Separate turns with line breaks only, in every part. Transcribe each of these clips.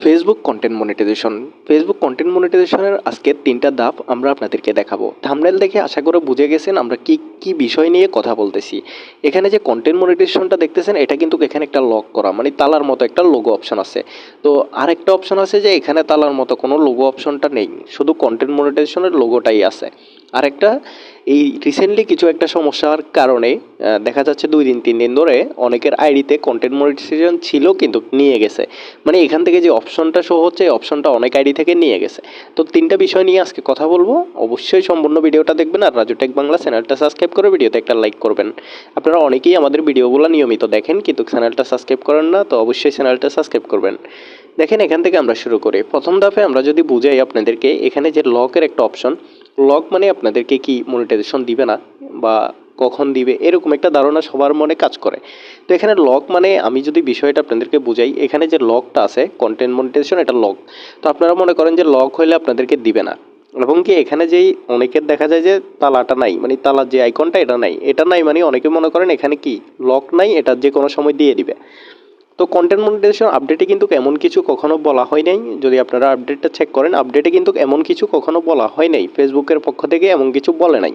Facebook content monetization Facebook content মনিটাইজেশনের আজকের তিনটা ধাপ আমরা আপনাদেরকে দেখাবো। থামনেল দেখে আশা করে বুঝে গেছেন আমরা কি কি বিষয় নিয়ে কথা বলতেছি। এখানে যে কন্টেন্ট মনিটাইজেশনটা দেখতেছেন, এটা কিন্তু এখানে একটা লক করা মানে তালার মতো একটা লোগো অপশন আছে। তো আরেকটা অপশন আছে যে এখানে তালার মতো কোনো লোগো অপশনটা নেই, শুধু কন্টেন্ট মনিটাইজেশনের লোগোটাই আছে। আরেকটা, এই রিসেন্টলি কিছু একটা সমস্যার কারণে দেখা যাচ্ছে দুই দিন, তিন দিন ধরে অনেকের আইডিতে কন্টেন্ট মনিটাইজেশন ছিল কিন্তু নিয়ে গেছে। মানে এখান থেকে যে অপশনটা শো হচ্ছে অপশনটা অনেক আইডি থেকে নিয়ে গেছে। তো তিনটা বিষয় নিয়ে আজকে কথা বলব। অবশ্যই সম্পূর্ণ ভিডিওটা দেখবেন আর রাজু টেক বাংলা চ্যানেলটা সাবস্ক্রাইব করে ভিডিওতে একটা লাইক করবেন। আপনারা অনেকেই আমাদের ভিডিওগুলো নিয়মিত দেখেন, কিন্তু চ্যানেলটা সাবস্ক্রাইব করেন না, তো অবশ্যই চ্যানেলটা সাবস্ক্রাইব করবেন। দেখেন এখান থেকে আমরা শুরু করি। প্রথম ধাপে আমরা যদি বুঝাই আপনাদেরকে, এখানে যে লকের একটা অপশন লক মানে আপনাদেরকে কি মনিটাইজেশন দিবে না? বা কখন দিবে? এরকম একটা ধারণা সবার মনে কাজ করে। তো এখানে লক মানে আমি যদি বিষয়টা আপনাদেরকে বুঝাই, এখানে যে লকটা আছে কন্টেন্ট মনিটাইজেশন এটা লক তো আপনারা মনে করেন যে লক হইলে আপনাদেরকে দিবে না। এবং কি এখানে যেই অনেকের দেখা যায় যে তালাটা নাই মানে তালার যে আইকনটা এটা নাই। এটা নাই মানে অনেকে মনে করেন এখানে কি? লক নাই, এটা যে কোনো সময় দিয়ে দিবে। তো কন্টেন্ট মনিটাইজেশন আপডেটে কিন্তু এমন কিছু কখনো বলা হয় নাই। যদি আপনারা আপডেটটা চেক করেন আপডেটে কিন্তু এমন কিছু কখনো বলা হয় নাই। ফেসবুকের পক্ষ থেকে এমন কিছু বলে নাই।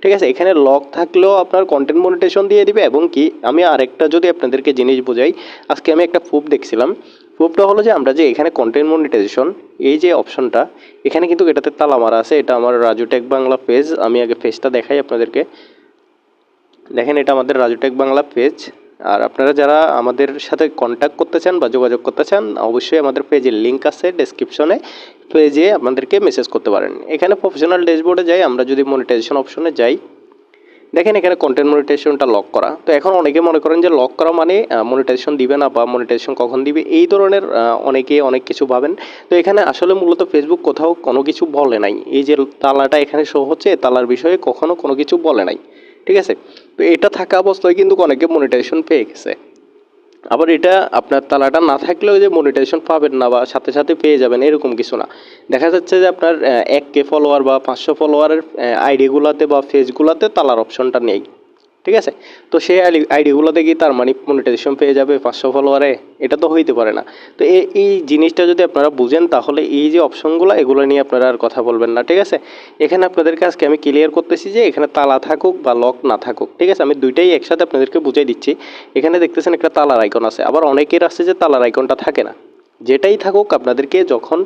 ঠিক আছে, এখানে লক থাকলেও আপনার কন্টেন্ট মনিটাইজেশন দিয়ে দিবে এবং কি, আমি আরেকটা যদি আপনাদেরকে জিনিস বোঝাই, আজকে আমি একটা প্রুফ দেখছিলাম। প্রুফটা হলো যে আমরা যে এখানে কন্টেন্ট মনিটাইজেশন এই যে অপশনটা এখানে কিন্তু এটাতে তালা মারা আছে। এটা আমার রাজু টেক বাংলা পেজ আমি আগে পেজটা দেখাই আপনাদেরকে। দেখেন, এটা আমাদের রাজুটেক বাংলা পেজ আর আপনারা যারা আমাদের সাথে কন্ট্যাক্ট করতে চান বা যোগাযোগ করতে চান, অবশ্যই আমাদের পেজের লিঙ্ক আছে ডেসক্রিপশনে পেজে আপনাদেরকে মেসেজ করতে পারেন। এখানে প্রফেশনাল ড্যাশবোর্ডে যাই, আমরা যদি মনিটাইজেশন অপশনে যাই, দেখেন এখানে কন্টেন্ট মনিটাইজেশনটা লক করা। তো এখন অনেকে মনে করেন যে লক করা মানে মনিটাইজেশন দিবে না বা মনিটাইজেশন কখন দিবে? এই ধরনের অনেকে অনেক কিছু ভাবেন। তো এখানে আসলে মূলত ফেসবুক কোথাও কোনো কিছু বলে নাই। এই যে তালাটা এখানে শো হচ্ছে, তালার বিষয়ে কখনো কোনো কিছু বলে নাই। ঠিক আছে? তো এটা থাকা অবস্থায় কিন্তু অনেকে মনিটাইজেশন পেয়ে গেছে। আবার এটা আপনার তালাটা না থাকলেও যে মনিটাইজেশন পাবেন না বা সাথে সাথে পেয়ে যাবেন এরকম কিছু না। দেখা যাচ্ছে যে আপনার এক কে ফলোয়ার বা পাঁচশো ফলোয়ারের আইডিগুলোতে বা ফেজগুলোতে তালার অপশনটা নেই। ঠিক আছে? তো সেই আইডি আইডিগুলোতে কি তার মানে মনিটাইজেশন পেয়ে যাবে, পাঁচশো ফলোয়ারে এটা তো হইতে পারে না। তো এই এই জিনিসটা যদি আপনারা বুঝেন, তাহলে এই যে অপশনগুলো এগুলো নিয়ে আপনারা আর কথা বলবেন না, ঠিক আছে? এখানে আপনাদেরকে আজকে আমি ক্লিয়ার করতেছি যে, এখানে তালা থাকুক বা লক না থাকুক, ঠিক আছে? আমি দুইটাই একসাথে আপনাদেরকে বুঝাই দিচ্ছি। এখানে দেখতেছেন একটা তালার আইকন আছে। আবার অনেকের আছে যে তালার আইকনটা থাকে না। যেটাই থাকুক আপনাদেরকে যখন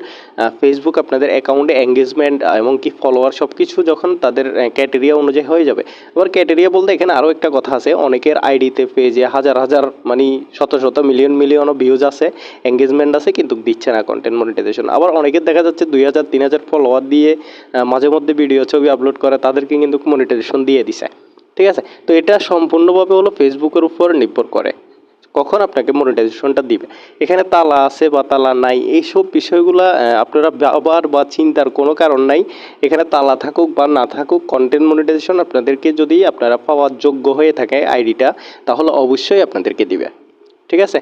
ফেসবুক আপনাদের অ্যাকাউন্টে এঙ্গেজমেন্ট এবং কি ফলোয়ার সব কিছু যখন তাদের ক্যাটেরিয়া অনুযায়ী হয়ে যাবে। আবার ক্যাটেরিয়া বলতে এখানে আরও একটা কথা আছে, অনেকের আইডিতে পেজে হাজার হাজার মানে শত শত মিলিয়ন মিলিয়নও ভিউজ আছে এঙ্গেজমেন্ট আছে, কিন্তু দিচ্ছে না কন্টেন্ট মনিটাইজেশন আবার অনেকের দেখা যাচ্ছে দুই হাজার, তিন হাজার ফলোয়ার দিয়ে মাঝে মধ্যে ভিডিও ছবি আপলোড করে, তাদেরকে কিন্তু মনিটাইজেশন দিয়ে দিছে। ঠিক আছে? তো এটা সম্পূর্ণভাবে হলো ফেসবুকের উপর নির্ভর করে। কখন আপনাকে মনিটাইজেশনটা দিবে? এখানে তালা আছে বা তালা নাই, এইসব বিষয়গুলো আপনারা আবার বা চিন্তার কোনো কারণ নাই। এখানে তালা থাকুক বা না থাকুক কন্টেন্ট মনিটাইজেশন আপনাদেরকে যদি আপনারা পাওয়ার যোগ্য হয়ে থাকে আইডিটা, তাহলে অবশ্যই আপনাদেরকে দিবে। ঠিক আছে?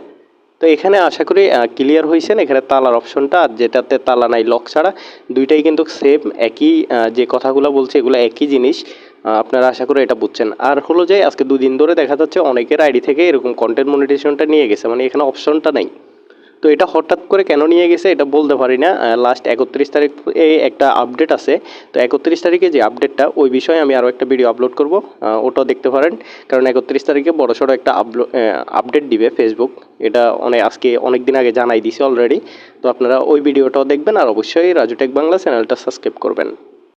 তো এখানে আশা করি ক্লিয়ার হয়েছেন এখানে তালার অপশনটা আর যেটাতে তালা নাই লক ছাড়া, দুইটাই কিন্তু সেম একই যে কথাগুলো বলছে, এগুলো একই জিনিস। আপনারা আশা করি এটা বুঝছেন। আর হলো যে, আজকে দুদিন ধরে দেখা যাচ্ছে অনেকের আইডি থেকে এরকম কন্টেন্ট মনিটাইজেশনটা নিয়ে গেছে মানে এখানে অপশনটা নাই। তো এটা হঠাৎ করে কেন নিয়ে গেছে এটা বলতে পারি না। লাস্ট একত্রিশ তারিখ এ একটা আপডেট আছে। তো একত্রিশ তারিখে যে আপডেটটা ওই বিষয়ে আমি আরও একটা ভিডিও আপলোড করব। ওটাও দেখতে পারেন। কারণ একত্রিশ তারিখে বড় সড়ো একটা আপলো আপডেট দিবে ফেসবুক এটা অনেক আজকে অনেক দিন আগে জানাই দিছে অলরেডি তো আপনারা ওই ভিডিওটাও দেখবেন। আর অবশ্যই রাজুটেক বাংলা চ্যানেলটা সাবস্ক্রাইব করবেন।